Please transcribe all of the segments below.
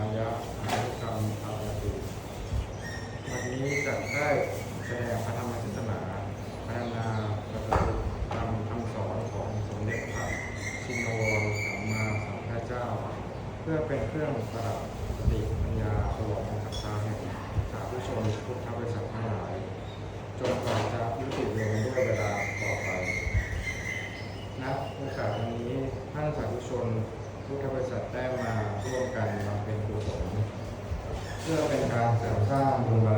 ายะอายุกรรมอาญาติวันนี้จะได้แสดงพระธรรมเทศนาพัฒนาประบัติตามคำสอนของสมเด็จพระชินวรสัมมาสัมพุทธเจ้า เพื่อเป็นเครื่องประดับสติปัญญาสวงศรัทธาแห่งสาธุชนพุทธบริษัททั้งหลาย จนกว่าจะยุติลงด้วยเวลาต่อไปนะโอกาสนี้ท่านสาธุชนพุทธบริษัทได้มาร่วมกัน กุศเพื่อเป็นการเสริมสร้างบุญบาร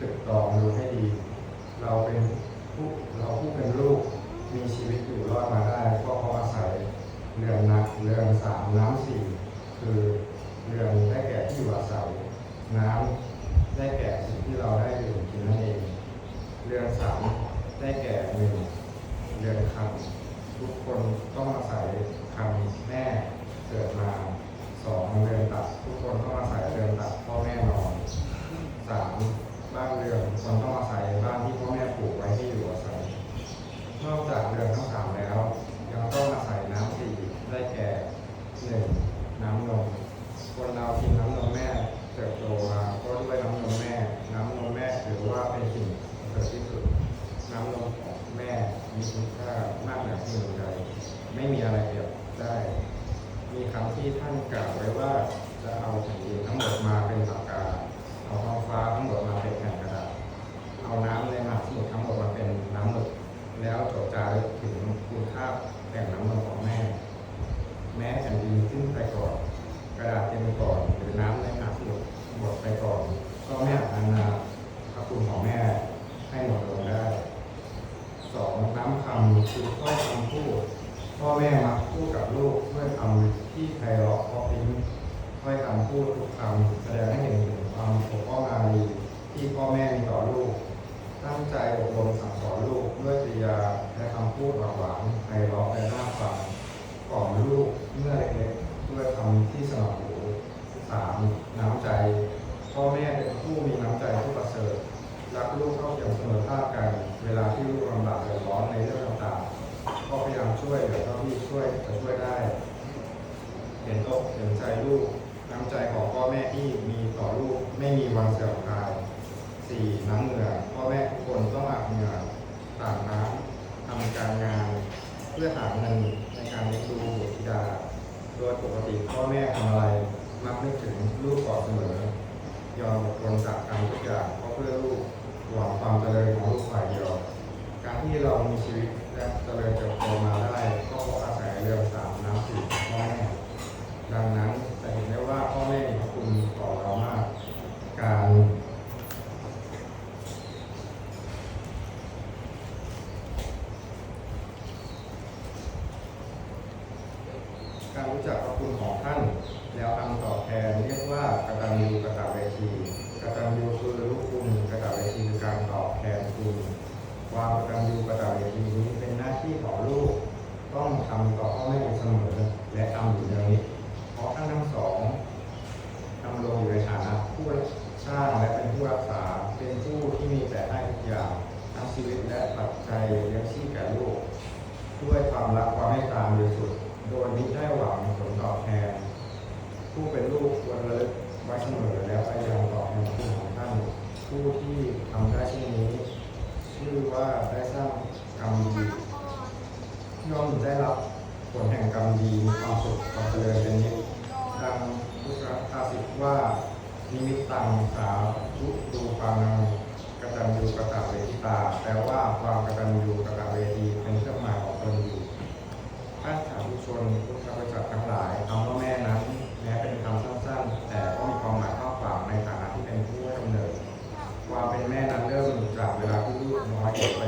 ตึกตรองดูให้ดี เราเป็นผู้เราผู้เป็นลูกมีชีวิตอยู่รอดมาได้ก็เพราะอาศัยเรื่องนักเรื่องสามน้ำสี่คือเรื่องได้แก่ที่อยู่อาศัยน้ำได้แก่สิ่งที่เราได้ดื่มกินนั่นเอง เรื่องสามได้แก่หนึ่งเรื่องคำทุกคนต้องอาศัยคำแม่เกิดมาสองเรือนตัด ทุกคนต้องอาศัยเรือนตัดพ่อแม่นอนสาม บ้านเรือนคนต้องอาศัยบ้านที่พ่อแม่ปลูกไว้ให้อยู่อาศัย นอกจากเรือนทั้งสามแล้ว ยังต้องอาศัยน้ำสี่ได้แก่หนึ่งน้ำนมคนเรากินน้ำนมแม่เติบโตมาก็ด้วยน้ำนมแม่ น้ำนมแม่ถือว่าเป็นสิ่งสำคัญที่สุด น้ำนมของแม่มีคุณค่ามากเหนือสิ่งใดไม่มีอะไรเปรียบได้ มีคำที่ท่านกล่าวไว้ว่า คุณของแม่ให้หมดลงได้สองน้ำคำคือถ้อคำพูดพ่อแม่มักพูดกับลูกด้วยคำที่ไพเราะเพราะพิ้งถ้อยคำพูดทุกคำแสดงให้เห็นถึงความปกป้องอารีที่พ่อแม่มีต่อลูก ตั้งใจอบรมสั่งสอนลูกด้วยปริยาและคำพูดหวานๆไพเราะและน่าฟังกล่อมลูกเมื่อเล็กๆด้วยคำที่สนอหูสามน้ำใจ พ่อแม่เป็นผู้มีน้ำใจผู้ประเสริฐ รักลูกเท่าเทียมเสมอภาคกัน เวลาที่ลูกลำบากเดือดร้อนในเรื่องต่างๆ ก็พยายามช่วยเหลือเท่าที่ช่วยจะช่วยได้ เห็นอกเห็นใจลูกน้ำใจของพ่อแม่ที่มีต่อลูกไม่มีวันเสื่อมคลายสี่น้ำเหงื่อพ่อแม่ทุกคนต้องอาบเหงื่อต่างน้ำทำการงาน เพื่อหาเงินในการเลี้ยงดูบุตรธิดา โดยปกติพ่อแม่ทำอะไร มักนึกถึงลูกก่อนเสมอยอมอดทนจากการทุกอย่าง เพื่อลูกหวังความเจริญของลูกฝ่ายเดียวการที่เรามีชีวิตและเจริญเติบโตมาได้ก็เพราะอาศัยเรื่องสามน้ำสี่พ่อแม่ดังนั้นจะเห็นได้ว่าพ่อแม่มีพระคุณต่อเรามาก การ การรู้จักพระคุณของท่าน แล้วทำตอบแทนเรียกว่ากตัญญูกตเวทีกตัญญูคือรู้คุณกตเวทีคือการตอบแทนคุณ ความกตัญญูกตเวทีนี้เป็นหน้าที่ของลูก ต้องทำต่อพ่อแม่อยู่เสมอ และทำอยู่อย่างนี้ เพราะท่านทั้งสองดำรงอยู่ในฐานะผู้สร้างและเป็นผู้รักษา เป็นผู้ที่มีแต่ให้ทุกอย่างทั้งชีวิตและปัจจัยเลี้ยงชีพแก่ลูก ด้วยความรักความเมตตาบริสุทธิ์โดยมิได้หวังผลตอบแทน ผู้เป็นลูกควรระลึกไว้เสมอแล้วพยายามตอบแทนคุณของท่าน ผู้ที่ทำได้เช่นนี้ ชื่อว่า ได้สร้างกรรมดีย่อมได้รับผลแห่งกรรมดีมีความสุขความเจริญเป็นนิจดังพุทธภาษิตว่า นิมิตตังสาธุดูปังกตัญญูกตเวทิตาแปลว่าความกตัญญูกตเวทีเป็นเครื่องหมายของตนอยู่ท่านสาธุชนพุทธบริษัททั้งหลายคำว่าแม่นั้นแม้เป็นคำสั้นๆ แต่ก็มีความหมายมากกว่าในฐานะที่เป็นผู้ให้กำเนิดความเป็นแม่นั้นเริ่มจากเวลาที่ลูกน้อยเด็กไป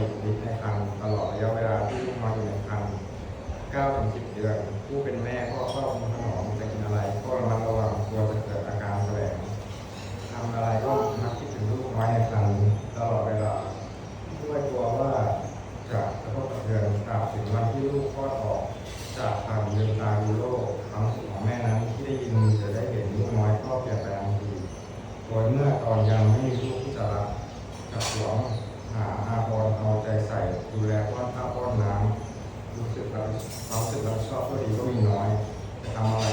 ความรู้สึกรับชอบก็ดีก็มีน้อยจะทำอะไร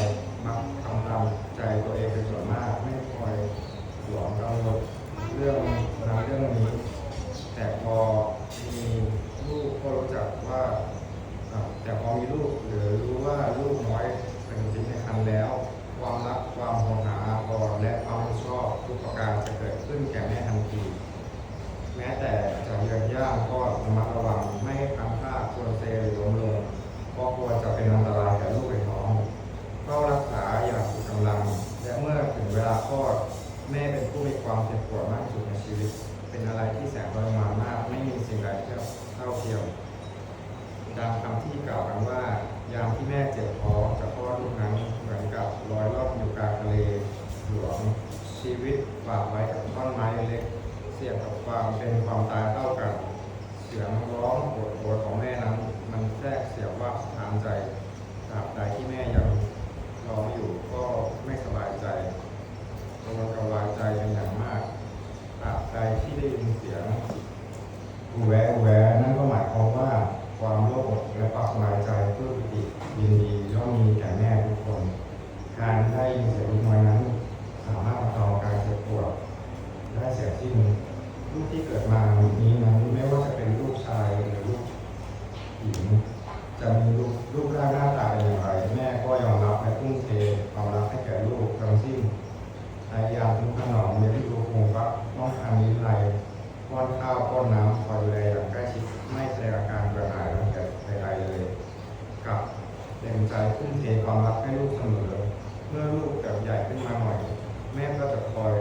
มักทำตามใจตัวเองเป็นส่วนมาก ไม่คอยหวงกังวลเรื่องนั้นเรื่องนี้ แต่พอมีลูกก็รู้จักว่า แต่พอมีลูกหรือรู้ว่าลูกน้อยเป็นจริงในครรภ์แล้ว ความรักความห่วงหาอาภรณ์และความชอบทุกประการจะเกิดขึ้นแก่แม่ทันทีแม้แต่จะเยือนย่างก็ระมัดระวังไม่ให้พลังพลาดควรเซหรือล้มลง เพราะกลัวจะเป็นอันตรายแก่ลูกในท้องเฝ้ารักษาอย่างสุดกำลัง และเมื่อถึงเวลาคลอด แม่เป็นผู้มีความเจ็บปวดมากที่สุดในชีวิต เป็นอะไรที่แสนทรมานมากไม่มีสิ่งใดเท่าเทียมดังคำที่กล่าวกันว่า ยามที่แม่เจ็บท้องจะคลอดลูกนั้นเหมือนกับลอยล่องอยู่กลางทะเลหลวงชีวิตฝากไว้กับท่อนไม้เล็ก เสี่ยงกับความเป็นความตายเท่ากันเสียงร้องโอดโอยของแม่นั้น มันแทรกเสียว่าทางใจตราบใดที่แม่ยังร้องอยู่ก็ไม่สบายใจกังวลกระวายใจเป็นอย่างมากตราบใดที่ได้ยินเสียงอูแวะอูแวนั่นก็หมายความว่าความโล่งอและความสบายใจเพื่อปิติยินดีย่อมมีแก่แม่ทุกคน การได้ยินเสียงน้อยนั้น สามารถบรรเทาอการเจ็บปวดได้เสียสิ้นลูกที่เกิดมานี้นั้นไม่ว่าจะเป็นลูกชายหรือลูกิงจะมีลูกลูกร่างหน้าตาเป็นอย่างไร แม่ก็ยอมรับและทุ่มเทความรักให้แก่ลูกทั้งสิ้นพยายามทุกขนอมเลี้ยงดูคงรับน้องทางนี้ไรป้อนข้าวป้อนน้ำคอยดูแลอย่างใกล้ชิดไม่แสดงอาการกระหายรังเกียใดๆเลยกับเต็มใจทุ่มเทความรักให้ลูกเสมอ เมื่อลูกแบบใหญ่ขึ้นมาหน่อย แม่ก็จะคอย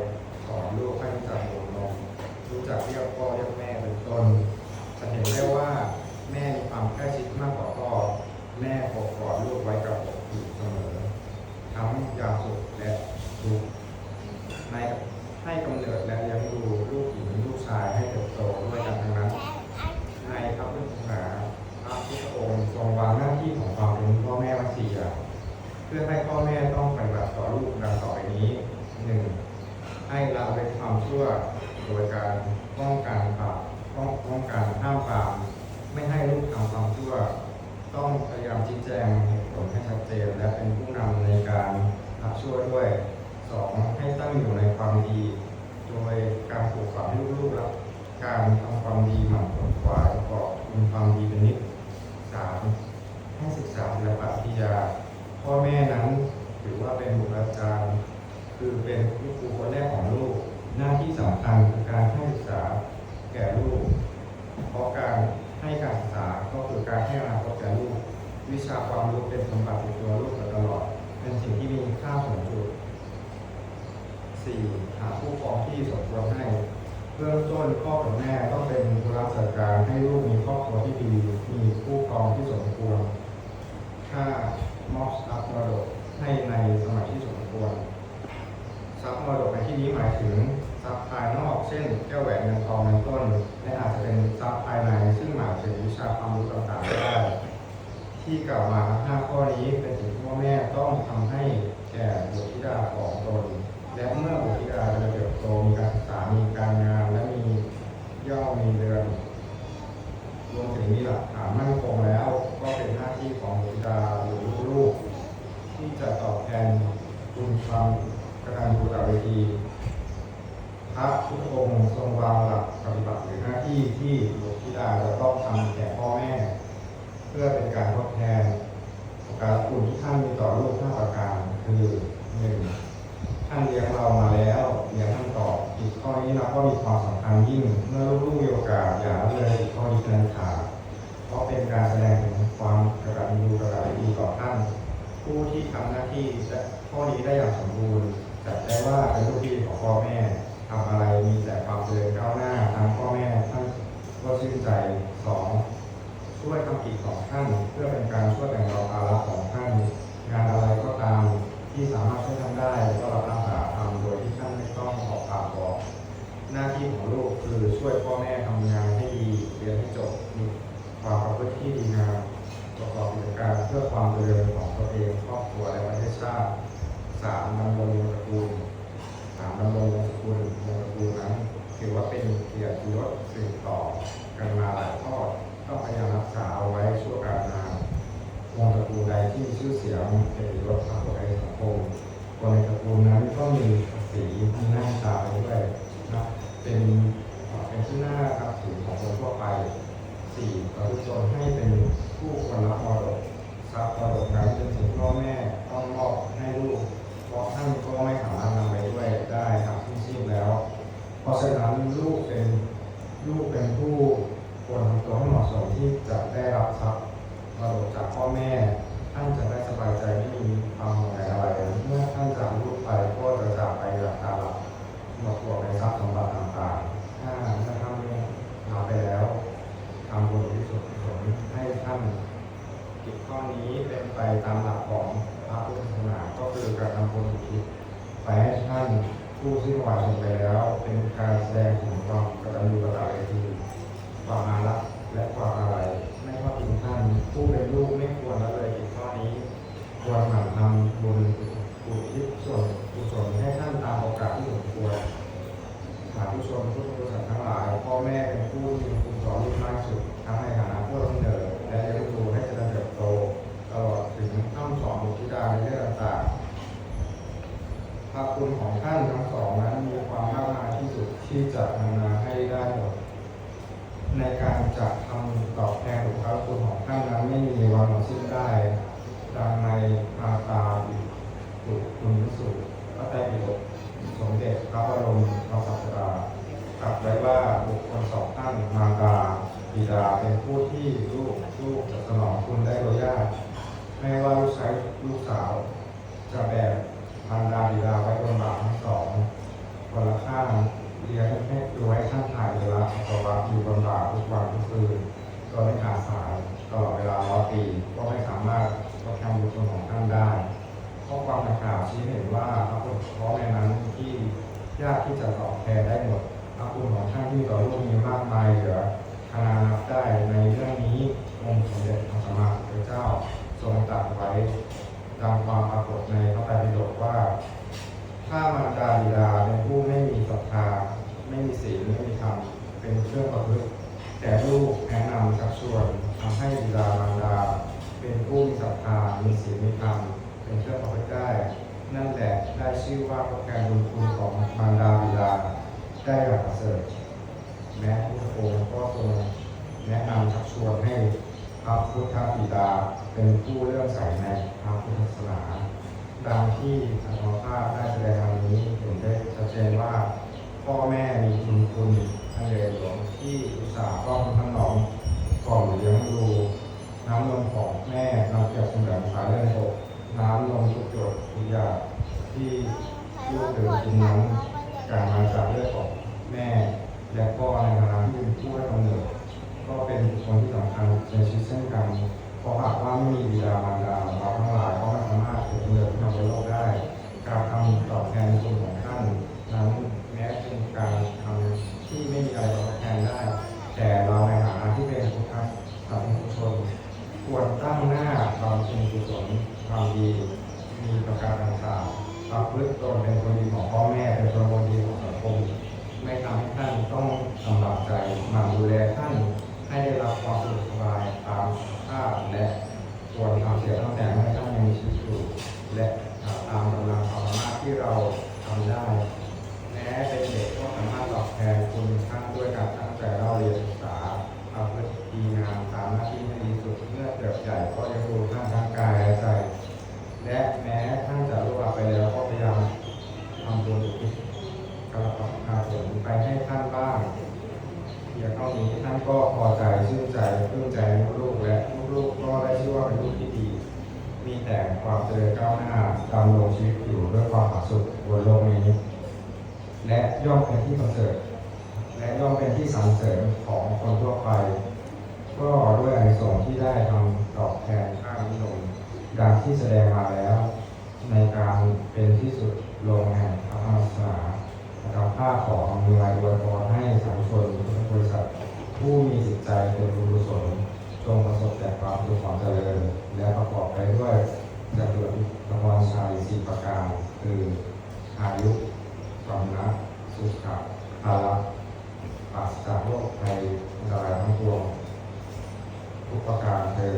ต้องพยายามชี้แจงเหตุผลให้ชัดเจน และเป็นผู้นำในการรับช่วยด้วยสองให้ตั้งอยู่ในความดี โดยการปลูกฝังให้ลูกๆรับการทำความดีหมั่นขวนขวายประกอบคุณความดีเป็นนิดสามให้ศึกษาศิลปะวิทยา พ่อแม่นั้นถือว่าเป็นบุคลากรย์ คือเป็นผู้ครูคนแรกของลูก หน้าที่สำคัญคือการให้ศึกษาแก่ลูก เพราะการ ให้การศึกษาก็คือการให้อนาคตแก่ลูก วิชาความรู้เป็นสมบัติในตัวลูกตลอด เป็นสิ่งที่มีค่าสูงสุดสี่หาผู้ปกครองที่สมควรให้เบื้องต้นพ่อกับแม่ต้องเป็นผู้รับจัดการให้ลูกมีครอบครัวที่ดี มีผู้ปกครองที่สมควรถ้ามอบทรัพย์มรดกให้ในสมัยที่สมควร ทรัพย์มรดกในที่นี้หมายถึง ทรัพย์ภายนอกเช่นแก้วแหวนเงินทองเป็นต้น และอาจจะเป็นทรัพย์ภายในซึ่งหมายถึงวิชาความรู้ต่างๆก็ได้ ที่กล่าวมาห้าข้อนี้เป็นสิ่งที่พ่อแม่ต้องทำให้แก่บุตรธิดาของตน และเมื่อบุตรธิดาจะเติบโตมีการศึกษามีการงานและมีย่อมมีเรือนรวมถึงมีหลักฐานมั่นคงแล้ว ก็เป็นหน้าที่ของบุตรธิดาหรือลูกๆที่จะตอบแทนคุณความกตัญญูกตเวทีพระพุทธองค์ทรงวางหลักปฏิบัติหรือหน้าที่ที่บุตรธิดาจะต้องทำแก่พ่อแม่ เพื่อเป็นการทดแทนการคุณที่ท่านมีต่อลูกห้าประการคือหนึ่งท่านเลี้ยงเรามาแล้วเลี้ยงท่านต่ออีกข้อนี้เราก็มีความสำคัญยิ่ง เมื่อลูกๆมีโอกาสอย่าละเลยอีกข้อนี้เป็นอันขาดเพราะเป็นการแสดงถึงความกตัญญูกตเวทีต่อท่าน ผู้ที่ทำหน้าที่และข้อนี้ได้อย่างสมบูรณ์จัดได้ ที่ของพ่อแม่ทำอะไรมีแต่ความเจริญก้าวหน้าทางพ่อแม่ท่านก็ชื่นใจสองช่วยทำกิจของท่านเพื่อเป็นการช่วยแบ่งเบาภาระของท่าน งานอะไรก็ตามที่สามารถช่วยทำได้ก็รับอาสาทำโดยที่ท่านไม่ต้องออกปากบอก หน้าที่ของลูกคือช่วยพ่อแม่ทำงานให้ดีเรียนให้จบมีความประพฤติที่ดีงามประกอบกิจการเพื่อความเจริญของตัวเองครอบครัวและประเทศชาติสามดำรงวงตระกูลามดำรงวงตระกูลวงตระกูนั้นถือว่าเป็นเกียรติยศสืบต่อกันมาหลายทอดต้องพยายามรักษาเอาไว้ชั่วการนานวงตระกูลใดที่ชื่อเสียงเกียรติยศทางตัวเองสังคมคนในตระกูลนั้นก็มีศักดิ์ศรีมีหน้าตาด้วยนะเป็นเป็นที่น่ารับถือของคนทั่วไปสี่ประพฤตนให้เป็นผู้คนรับมรดกทรัพย์มรดกนั้นเป็นสิ่งพ่อแม่ต้องมอบให้ลูกเพราะท่านก็ไม่สามารถนำ ได้ได้ทำที่สิ้นแล้ว เพราะฉะนั้นลูกเป็นลูกเป็นผู้ควรทำตัวให้เหมาะสมที่จะได้รับทรัพย์มรดกจากพ่อแม่ท่านจะได้สบายใจไม่มีความห่วงใยอะไรเมื่อท่านจากลูกไปก็จะจากไปอย่างลับหมดตัวในทรัพย์สมบัติต่างๆ ถ้าถ้าท่านไม่ลาไปแล้วทำบุญที่สุดผลให้ท่านกิจข้อนี้เป็นไปตามหลักของพระพุทธศาสนาก็คือการทำบุญอุทิศ ไปให้ท่าน ผู้ที่วางลงไปแล้ว เป็นการแสดงถึงความกตัญญูกตเวทีความอาลักและความอะไรไม่ทอดทิ้งท่าน ผู้เป็นลูกไม่ควรละเลยอีกข้อนี้ ควรหมั่นทำบุญอุทิศส่วนกุศลให้ท่านตามโอกาสที่สมควรสาธุชนผู้บริษัททั้งหลาย พ่อแม่เป็นผู้มีคุณสอนลูกมากสุดทั้งในฐานะผู้รับกำเนิดและเลี้ยงดูให้เจริญเติบโตตลอดถึงท่ำสอนบุตรธิดาในเรื่องต่างๆ พระคุณของท่านทั้งสองนั้นมีความมากมายที่สุดที่จะนำมาให้ได้หมดในการจัดทำตอบแทนบุญพระคุณของท่านนั้นไม่มีวันหมดสิ้นได้ ดังในมาตาบิดุคุณสุพระไตรปิฎกสมเด็จพระบรมโอรสาธิดากลับไว้ว่าบุคคลสองท่านมารดาบิดาเป็นผู้ที่ลูกลูกจะสนองคุณได้โดยยากไม่ว่าลูกชายลูกสาว จะแบก มารดาบิดาไว้บนบ่าทั้งสองคนละข้างเลี้ยงให้ดูให้ท่านถ่ายเวลาอัตวะอยู่บนบ่าทุกวันทุกคืนโดยไม่ขาดสายตลอดเวลาร้อยปีก็ไม่สามารถทดแทนบุญคุณของท่านได้ข้อความดังกล่าวชี้เห็นว่าพระคุณเพราในนั้นที่ยากที่จะตอบแทนได้หมดพระคุณของท่านที่ต่อโลกมีมากมายเหลือขนานับได้ในเรื่องนี้องค์สมเด็จพระสัมมาสัมพุทธเจ้าทรงตรัสไว้ ตามความปรากฏในพระไตรปิฎกว่า ถ้ามารดาบิดาเป็นผู้ไม่มีศรัทธาไม่มีศีลไม่มีธรรมเป็นเครื่องประพฤติแต่ลูกแนะนำชักชวนทำให้บิดามารดา เป็นผู้มีศรัทธามีศีลมีธรรมเป็นเครื่องประพฤติได้ นั่นแหละได้ชื่อว่าทดแทนบุญคุณของมารดาบิดาได้อย่างประเสริฐแม้พุทธองค์ก็ทรงแนะนำชักชวนให้พระพุทธบิดาเป็นผู้เลื่อมใสใน พระพุทธศาสนาดังที่อาจารย์ภาพได้แสดงมานี้เห็นได้ชัดเจนว่า พ่อแม่มีบุญคุณอันใหญ่หลวงที่อุตส่าห์ป้องทั้งน้องกล่อมเลี้ยงดูน้ำนมของแม่นำเกี่ยวกับเหลืองสายเลือดหกน้ำนมทุกหยดทุกอย่างที่ลูกดื่มกินนั้นการมาจากเลือดของแม่ และพ่อในฐานะที่เป็นผู้ให้กำเนิดก็เป็นคคลที่สำคัญในชีวิตเช่นกัน เพราะหากว่าไม่มีบิดามารดาเราทั้งหลายก็ไม่สามารถถือกำเนิดขึ้นมาบนโลกได้ การทำตอบแทนบุญของท่านนั้นแม้เป็นการทำที่ไม่มีอะไรตอบแทนได้ แต่เราในฐานะที่เป็นพุทธศาสนิกชนควรตั้งหน้าความเป็นกุศลความดี มีประการต่างๆประพฤติตนเป็นคนดีของพ่อแม่เป็นคนดีของสังคมไม่ทำให้ท่านต้องลำบากใจมั่นดูแลท่านให้ได้รับความสะดวกสบาย ตามค่าและควรทำเสียตั้งแต่เมื่อท่างมีชีวิตอยู่และตามกำลังความสามารถที่เราทำได้แม้เป็นเด็กก็สามารถตอบแทนคุณท่านด้วยการตั้งใจเล่าเรียนศึกษาเอาพฤติดีงามตามหน้าที่ให้ดีสุดเมื่อเติบใหญ่ก็ยังดูท่านทั้งกายและใจ และแม้ท่านจะล่วงไปแล้วก็พยายามทำบุญอุทิศกระปับอาผลไปให้ท่านบ้าง พียงเท่านี้ท่านก็พอใจชื่นใจปลื้มใจในลูกและลูกๆก็ได้ชื่อว่าเป็นลูกที่ดี มีแต่ความเจริญก้าวหน้าดำรงชีวิตอยู่ด้วยความผาสุกบนโลกนี้ และย่อมเป็นที่ประเสริฐและย่อมเป็นที่สรรเสริญของคนทั่วไป ก็ด้วยอานิสงส์ที่ได้ทำตอบแทนข้านิยมดังที่แสดงมาแล้ว ในการเป็นที่สุดลงแห่งพระธรรมศาสนา ทำผ้าขออำนวยอวยพรให้สาธุชนพุทธบริษัท ผู้มีจิตใจเป็นบุญกุศลจงประสบแต่ความสุขความเจริญ และประกอบไปด้วยจตุรพรชัยสีประการคืออายุความนะสุขภาระปราศจากโรคภัยอันตรายทั้งปวงทุกประการเธอ